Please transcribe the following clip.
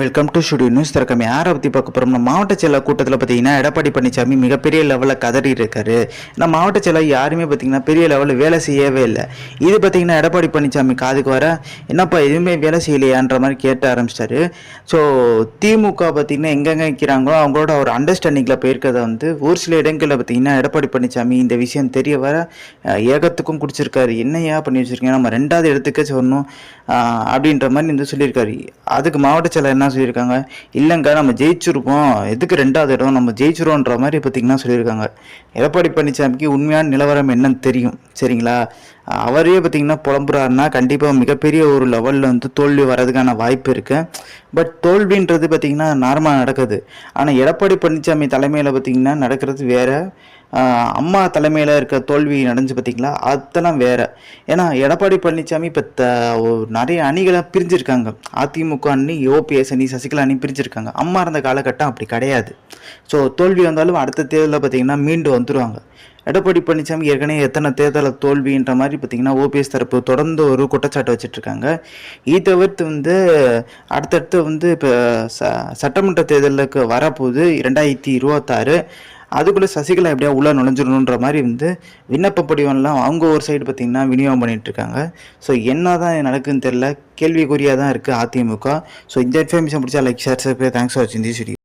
Welcome to studio news திறக்கம். யாரை பற்றி பார்க்க போகிறோம்னா மாவட்ட செயலர் கூட்டத்தில் பார்த்தீங்கன்னா எடப்பாடி பழனிசாமி மிகப்பெரிய லெவலில் கதறி இருக்காரு ஏன்னா மாவட்ட செயலர் யாருமே பார்த்தீங்கன்னா பெரிய லெவலில் வேலை செய்யவே இல்லை. இது பார்த்தீங்கன்னா எடப்பாடி பழனிசாமி காதுக்கு வர என்னப்பா எதுவுமே வேலை செய்யலையான்ற மாதிரி கேட்ட ஆரம்பிச்சிட்டாரு. ஸோ திமுக பார்த்தீங்கன்னா எங்கெங்கே நிற்கிறாங்களோ அவங்களோட ஒரு அண்டர்ஸ்டாண்டிங்கில் போயிருக்கிறத வந்து ஒரு சில இடங்களில் பார்த்தீங்கன்னா எடப்பாடி பழனிசாமி இந்த விஷயம் தெரிய வர ஏகத்துக்கும் குடிச்சிருக்காரு. என்னையா பண்ணி வச்சிருக்கீங்க? நம்ம ரெண்டாவது இடத்துக்கே சொல்லணும் அப்படின்ற மாதிரி வந்து சொல்லியிருக்காரு. அதுக்கு மாவட்ட செயலர் என்ன சொல்லியிருக்காங்க? இல்லைங்க நம்ம ஜெயிச்சிருப்போம். எதுக்கு ரெண்டாவது இடம்? நம்ம ஜெயிச்சிருவோன்ற மாதிரி பார்த்திங்கன்னா சொல்லியிருக்காங்க. எடப்பாடி பழனிசாமிக்கு உண்மையான நிலவரம் என்னன்னு தெரியும். சரிங்களா? அவரே பார்த்தீங்கன்னா புலம்புறாருன்னா கண்டிப்பாக மிகப்பெரிய ஒரு லெவலில் வந்து தோல்வி வர்றதுக்கான வாய்ப்பு இருக்குது பட் தோல்வின்றது பார்த்திங்கன்னா நார்மலாக நடக்குது. ஆனால் எடப்பாடி பழனிசாமி தலைமையில் பார்த்தீங்கன்னா நடக்கிறது வேற. அம்மா தலைமையில் இருக்க தோல்வி நடந்துச்சு பார்த்திங்களா? அதெல்லாம் வேற. ஏன்னா எடப்பாடி பழனிசாமி இப்போ த நிறைய அணிகளாக பிரிஞ்சிருக்காங்க. அதிமுக அணி ஓபிஎஸ் அணி சசிகலா அணி பிரிஞ்சிருக்காங்க. அம்மா இருந்த காலகட்டம் அப்படி கிடையாது. ஸோ தோல்வி வந்தாலும் அடுத்த தேர்தலில் பார்த்தீங்கன்னா மீண்டும் வந்துடுவாங்க எடப்பாடி பழனிசாமி ஏற்கனவே எத்தனை தேர்தலில் தோல்வின்ற மாதிரி பார்த்தீங்கன்னா ஓபிஎஸ் தரப்பு தொடர்ந்து ஒரு குற்றச்சாட்டு வச்சுட்டு இருக்காங்க இது தவிர்த்து வந்து அடுத்தடுத்து வந்து இப்போ ச சட்டமன்ற தேர்தலுக்கு வரப்போகுது ரெண்டாயிரத்தி இருபத்தாறு. அதுக்குள்ளே சசிகலா எப்படியா உள்ளே நுழைஞ்சிடணுன்ற மாதிரி வந்து விண்ணப்ப படிவம்லாம் அவங்க ஒரு சைடு பார்த்தீங்கன்னா விநியோகம் பண்ணிகிட்ருக்காங்க ஸோ என்ன தான் நடக்குதுன்னு தெரில கேள்விக்குறியாக தான் இருக்குது அதிமுக. ஸோ இந்த இன்ஃபர்மேஷன் பிடிச்சா லைக் ஷேர் தேங்க்ஸ் ஃபார் வாட்சிங் சரி வீடியோ